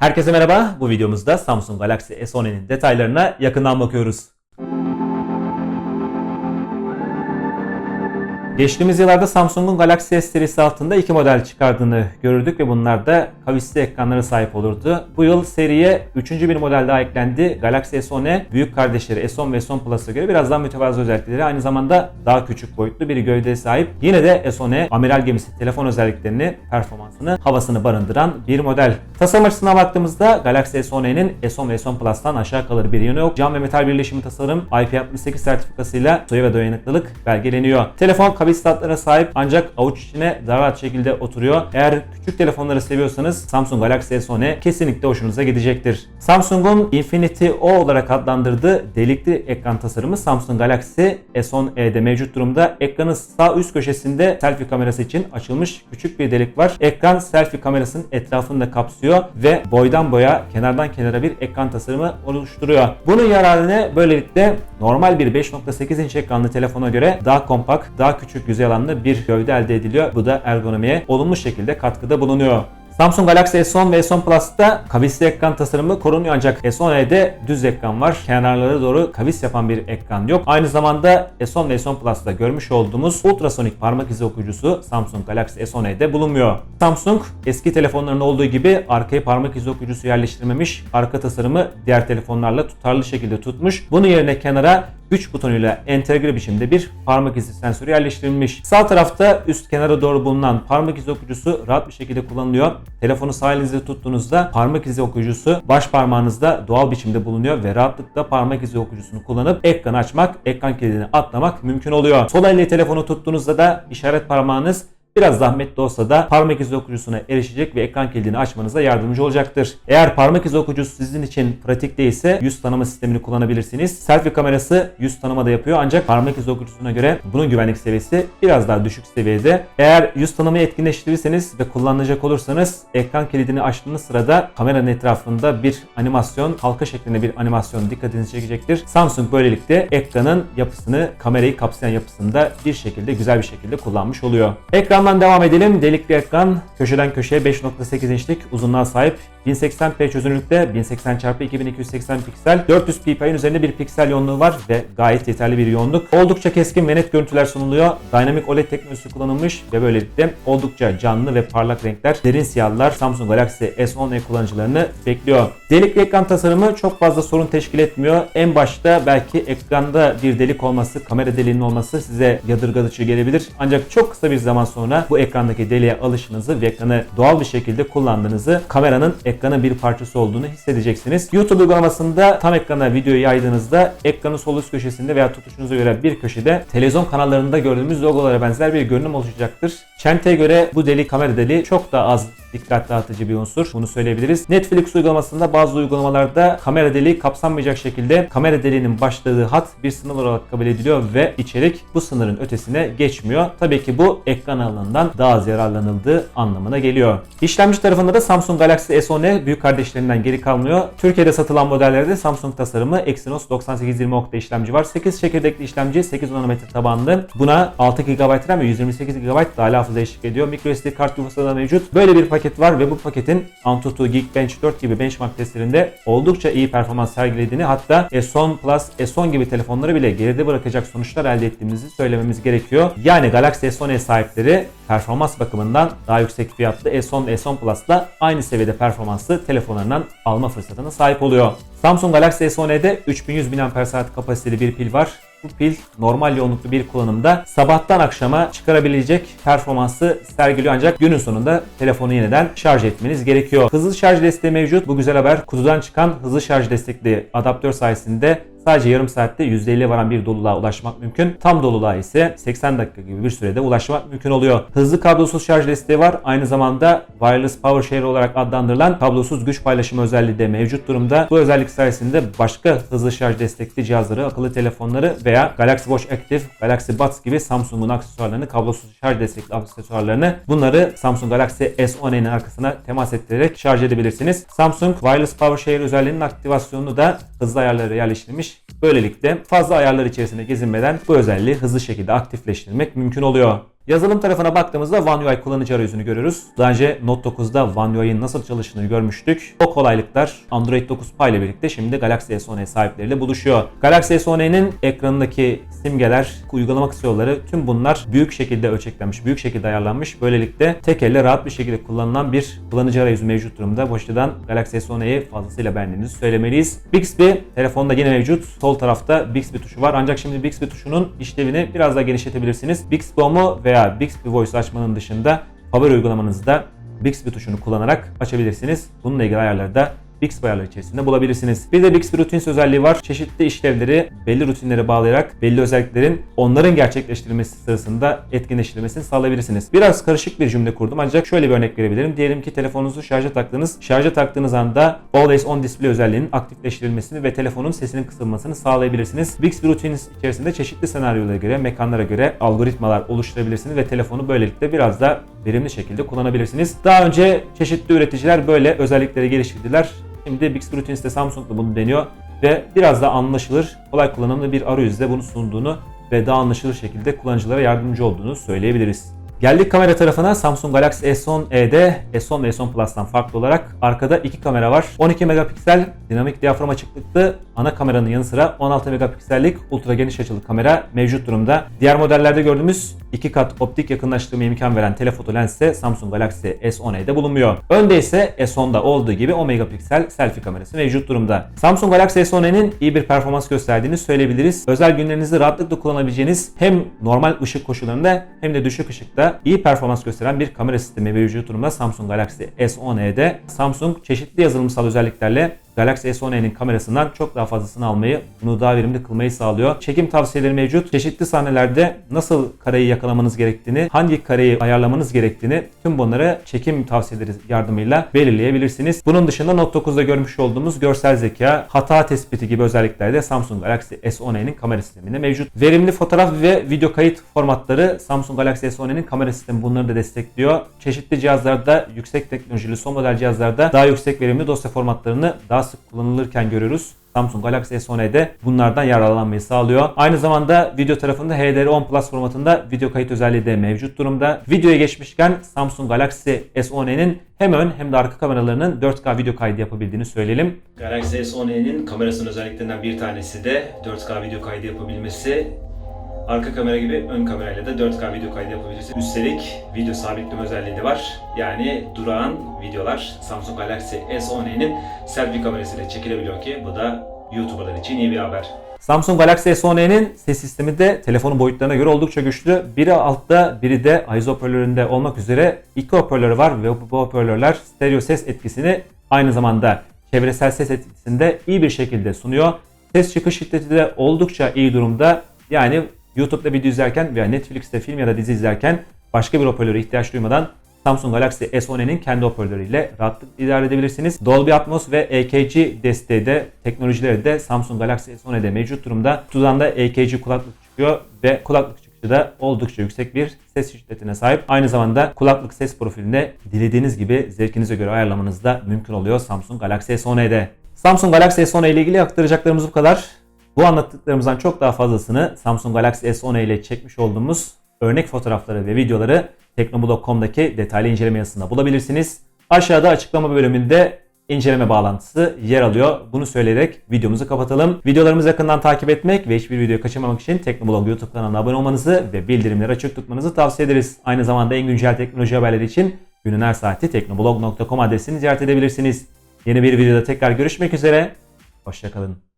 Herkese merhaba. Bu videomuzda Samsung Galaxy S10'nin detaylarına yakından bakıyoruz. Geçtiğimiz yıllarda Samsung'un Galaxy S serisi altında iki model çıkardığını görürdük ve bunlar da kavisli ekranlara sahip olurdu. Bu yıl seriye üçüncü bir model daha eklendi. Galaxy S10e büyük kardeşleri S10 ve S10 Plus'a göre biraz daha mütevazı özellikleri aynı zamanda daha küçük boyutlu bir gövdeye sahip. Yine de S10e amiral gemisi telefon özelliklerini, performansını, havasını barındıran bir model. Tasarım açısından baktığımızda Galaxy S10e'nin S10 ve S10 Plus'tan aşağı kalır bir yanı yok. Cam ve metal birleşimi tasarım IP68 sertifikasıyla suya ve dayanıklılık belgeleniyor. Telefon kavis statlara sahip ancak avuç içine rahat şekilde oturuyor. Eğer küçük telefonları seviyorsanız Samsung Galaxy S10e kesinlikle hoşunuza gidecektir. Samsung'un Infinity O olarak adlandırdığı delikli ekran tasarımı Samsung Galaxy S10e'de mevcut durumda. Ekranın sağ üst köşesinde selfie kamerası için açılmış küçük bir delik var. Ekran selfie kamerasının etrafını da kapsıyor ve boydan boya, kenardan kenara bir ekran tasarımı oluşturuyor. Bunun yararını böylelikle normal bir 5.8 inç ekranlı telefona göre daha kompakt, daha küçük yüzey alanlı bir gövde elde ediliyor. Bu da ergonomiye olumlu şekilde katkıda bulunuyor. Samsung Galaxy S10 ve S10 Plus'ta kavisli ekran tasarımı korunuyor ancak S10e'de düz ekran var. Kenarlara doğru kavis yapan bir ekran yok. Aynı zamanda S10 ve S10 Plus'ta görmüş olduğumuz ultrasonik parmak izi okuyucusu Samsung Galaxy S10e'de bulunmuyor. Samsung eski telefonlarında olduğu gibi arkaya parmak izi okuyucusu yerleştirmemiş. Arka tasarımı diğer telefonlarla tutarlı şekilde tutmuş. Bunun yerine kenara güç butonuyla entegre biçimde bir parmak izi sensörü yerleştirilmiş. Sağ tarafta üst kenara doğru bulunan parmak izi okuyucusu rahat bir şekilde kullanılıyor. Telefonu sağ elinizde tuttuğunuzda parmak izi okuyucusu baş parmağınızda doğal biçimde bulunuyor ve rahatlıkla parmak izi okuyucusunu kullanıp ekranı açmak, ekran kilidini atlamak mümkün oluyor. Sol elle telefonu tuttuğunuzda da işaret parmağınız Biraz zahmetli olsa da parmak izi okuyucusuna erişecek ve ekran kilidini açmanıza yardımcı olacaktır. Eğer parmak izi okuyucusu sizin için pratik değilse yüz tanıma sistemini kullanabilirsiniz. Selfie kamerası yüz tanıma da yapıyor ancak parmak izi okuyucusuna göre bunun güvenlik seviyesi biraz daha düşük seviyede. Eğer yüz tanımayı etkinleştirirseniz ve kullanacak olursanız ekran kilidini açtığınız sırada kameranın etrafında bir animasyon, halka şeklinde bir animasyon dikkatinizi çekecektir. Samsung böylelikle ekranın yapısını, kamerayı kapsayan yapısında bir şekilde güzel bir şekilde kullanmış oluyor. Ekran Ekrandan devam edelim. Delikli ekran köşeden köşeye 5.8 inçlik uzunluğa sahip. 1080p çözünürlükte 1080 x 2280 piksel 400 ppi'nin üzerinde bir piksel yoğunluğu var ve gayet yeterli bir yoğunluk. Oldukça keskin ve net görüntüler sunuluyor. Dynamic OLED teknolojisi kullanılmış ve böylelikle oldukça canlı ve parlak renkler, derin siyahlar Samsung Galaxy S10e kullanıcılarını bekliyor. Delikli ekran tasarımı çok fazla sorun teşkil etmiyor. En başta belki ekranda bir delik olması, kamera deliğinin olması size yadırgatıcı gelebilir. Ancak çok kısa bir zaman sonra bu ekrandaki deliğe alışınızı ve ekranı doğal bir şekilde kullandığınızı, kameranın ekranın bir parçası olduğunu hissedeceksiniz. YouTube uygulamasında tam ekrana videoyu yaydığınızda ekranın sol üst köşesinde veya tutuşunuza göre bir köşede televizyon kanallarında gördüğümüz logolara benzer bir görünüm oluşacaktır. Çenteye göre bu deli kamera deliği çok daha az dikkat dağıtıcı bir unsur. Bunu söyleyebiliriz. Netflix uygulamasında bazı uygulamalarda kamera deliği kapsanmayacak şekilde kamera deliğinin başladığı hat bir sınır olarak kabul ediliyor ve içerik bu sınırın ötesine geçmiyor. Tabii ki bu ekran alanından daha az yararlanıldığı anlamına geliyor. İşlemci tarafında da Samsung Galaxy S10e büyük kardeşlerinden geri kalmıyor. Türkiye'de satılan modellerde Samsung tasarımı Exynos 9820 okta işlemci var. 8 çekirdekli işlemci 8 nanometre tabanlı. Buna 6 GB RAM ve 128 GB dahili hafıza eşlik ediyor. microSD kart yuvası da mevcut. Böyle bir paket var ve bu paketin Antutu Geekbench 4 gibi benchmark testlerinde oldukça iyi performans sergilediğini hatta S10 Plus, S10 gibi telefonları bile geride bırakacak sonuçlar elde ettiğimizi söylememiz gerekiyor. Yani Galaxy S10e sahipleri performans bakımından daha yüksek fiyatlı S10 ve S10 Plus'la aynı seviyede performanslı telefonlarından alma fırsatına sahip oluyor. Samsung Galaxy S10e'de 3100 mAh kapasiteli bir pil var. Bu pil normal yoğunluklu bir kullanımda sabahtan akşama çıkarabilecek performansı sergiliyor ancak günün sonunda telefonu yeniden şarj etmeniz gerekiyor. Hızlı şarj desteği mevcut. Bu güzel haber. Kutudan çıkan hızlı şarj destekli adaptör sayesinde Sadece yarım saatte %50'ye varan bir doluluğa ulaşmak mümkün. Tam doluluğa ise 80 dakika gibi bir sürede ulaşmak mümkün oluyor. Hızlı kablosuz şarj desteği var. Aynı zamanda Wireless Power Share olarak adlandırılan kablosuz güç paylaşımı özelliği de mevcut durumda. Bu özellik sayesinde başka hızlı şarj destekli cihazları, akıllı telefonları veya Galaxy Watch Active, Galaxy Buds gibi Samsung'un aksesuarlarını, kablosuz şarj destekli aksesuarlarını bunları Samsung Galaxy S10'nin arkasına temas ettirerek şarj edebilirsiniz. Samsung Wireless Power Share özelliğinin aktivasyonunu da hızlı ayarlara yerleştirilmiş. Böylelikle fazla ayarlar içerisinde gezinmeden bu özelliği hızlı şekilde aktifleştirmek mümkün oluyor. Yazılım tarafına baktığımızda One UI kullanıcı arayüzünü görüyoruz. Daha önce Note 9'da One UI'nin nasıl çalıştığını görmüştük. O kolaylıklar Android 9 Pie ile birlikte şimdi Galaxy S10e sahipleriyle buluşuyor. Galaxy S10e'nin ekranındaki simgeler, uygulama kısa tüm bunlar büyük şekilde ölçeklenmiş, büyük şekilde ayarlanmış. Böylelikle tek elle rahat bir şekilde kullanılan bir kullanıcı arayüzü mevcut durumda. Bu açıdan Galaxy S10e'yi fazlasıyla beğendiğinizi söylemeliyiz. Bixby telefonda yine mevcut. Sol tarafta Bixby tuşu var. Ancak şimdi Bixby tuşunun işlevini biraz daha genişletebilirsiniz. Bixby Home'u veya Bixby Voice açmanın dışında favori uygulamanızda Bixby tuşunu kullanarak açabilirsiniz. Bununla ilgili ayarları da Bixby ayarları içerisinde bulabilirsiniz. Bir de Bixby Routines özelliği var. Çeşitli işlevleri belli rutinlere bağlayarak belli özelliklerin onların gerçekleştirilmesi sırasında etkinleştirilmesini sağlayabilirsiniz. Biraz karışık bir cümle kurdum ancak şöyle bir örnek verebilirim. Diyelim ki telefonunuzu şarja taktınız. Şarja taktığınız anda Always On Display özelliğinin aktifleştirilmesini ve telefonun sesinin kısılmasını sağlayabilirsiniz. Bixby Routines içerisinde çeşitli senaryolara göre, mekanlara göre algoritmalar oluşturabilirsiniz ve telefonu böylelikle biraz da verimli şekilde kullanabilirsiniz. Daha önce çeşitli üreticiler böyle özellikleri geliştirdiler. Şimdi Bixby Routines'te Samsung da bunu deniyor ve biraz daha anlaşılır, kolay kullanımlı bir arayüzde bunu sunduğunu ve daha anlaşılır şekilde kullanıcılara yardımcı olduğunu söyleyebiliriz. Geldik kamera tarafına Samsung Galaxy S10e'de S10 ve S10 Plus'tan farklı olarak arkada iki kamera var. 12 megapiksel dinamik diyafram açıklıklı ana kameranın yanı sıra 16 megapiksellik ultra geniş açılı kamera mevcut durumda. Diğer modellerde gördüğümüz iki kat optik yakınlaştırma imkan veren telefoto lens ise Samsung Galaxy S10e'de bulunmuyor. Önde ise S10'da olduğu gibi 10 megapiksel selfie kamerası mevcut durumda. Samsung Galaxy S10e'nin iyi bir performans gösterdiğini söyleyebiliriz. Özel günlerinizde rahatlıkla kullanabileceğiniz hem normal ışık koşullarında hem de düşük ışıkta iyi performans gösteren bir kamera sistemi mevcut durumda Samsung Galaxy S10e'de. Samsung çeşitli yazılımsal özelliklerle Galaxy S10e'nin kamerasından çok daha fazlasını almayı, bunu daha verimli kılmayı sağlıyor. Çekim tavsiyeleri mevcut. Çeşitli sahnelerde nasıl kareyi yakalamanız gerektiğini, hangi kareyi ayarlamanız gerektiğini tüm bunları çekim tavsiyeleri yardımıyla belirleyebilirsiniz. Bunun dışında Note 9'da görmüş olduğumuz görsel zeka, hata tespiti gibi özellikler de Samsung Galaxy S10e'nin kamera sisteminde mevcut. Verimli fotoğraf ve video kayıt formatları Samsung Galaxy S10e'nin kamera sistemi bunları da destekliyor. Çeşitli cihazlarda yüksek teknolojili son model cihazlarda daha yüksek verimli dosya formatlarını daha sık kullanılırken görüyoruz. Samsung Galaxy S10e'de bunlardan yararlanmayı sağlıyor. Aynı zamanda video tarafında HDR10 Plus formatında video kayıt özelliği de mevcut durumda. Videoya geçmişken Samsung Galaxy S10e'nin hem ön hem de arka kameralarının 4K video kaydı yapabildiğini söyleyelim. Galaxy S10e'nin kamerasının özelliklerinden bir tanesi de 4K video kaydı yapabilmesi. Arka kamera gibi ön kamerayla da 4K video kaydı yapabilirsiniz. Üstelik video sabitleme özelliği de var. Yani durağan videolar Samsung Galaxy S10e'nin selfie kamerasıyla çekilebiliyor ki bu da YouTuber'lar için iyi bir haber. Samsung Galaxy S10e'nin ses sistemi de telefonun boyutlarına göre oldukça güçlü. Biri altta biri de ISO hoparlöründe olmak üzere iki hoparlörü var ve bu hoparlörler stereo ses etkisini aynı zamanda çevresel ses etkisini de iyi bir şekilde sunuyor. Ses çıkış şiddeti de oldukça iyi durumda. Yani YouTube'da video izlerken veya Netflix'te film ya da dizi izlerken başka bir hoparlöre ihtiyaç duymadan Samsung Galaxy S10e'nin kendi hoparlörüyle rahatlıkla idare edebilirsiniz. Dolby Atmos ve EKG desteği de teknolojileri de Samsung Galaxy S10e'de mevcut durumda. Kutudan da EKG kulaklık çıkıyor ve kulaklık çıkışı da oldukça yüksek bir ses şiddetine sahip. Aynı zamanda kulaklık ses profiline dilediğiniz gibi zevkinize göre ayarlamanız da mümkün oluyor Samsung Galaxy S10e'de. Samsung Galaxy S10e ile ilgili aktaracaklarımız bu kadar. Bu anlattıklarımızdan çok daha fazlasını Samsung Galaxy S10e ile çekmiş olduğumuz örnek fotoğrafları ve videoları teknobu.com'daki detaylı inceleme yazısında bulabilirsiniz. Aşağıda açıklama bölümünde inceleme bağlantısı yer alıyor. Bunu söyleyerek videomuzu kapatalım. Videolarımızı yakından takip etmek ve hiçbir videoyu kaçırmamak için Teknoblog YouTube kanalına abone olmanızı ve bildirimleri açık tutmanızı tavsiye ederiz. Aynı zamanda en güncel teknoloji haberleri için günün her saati teknoblog.com adresini ziyaret edebilirsiniz. Yeni bir videoda tekrar görüşmek üzere. Hoşçakalın.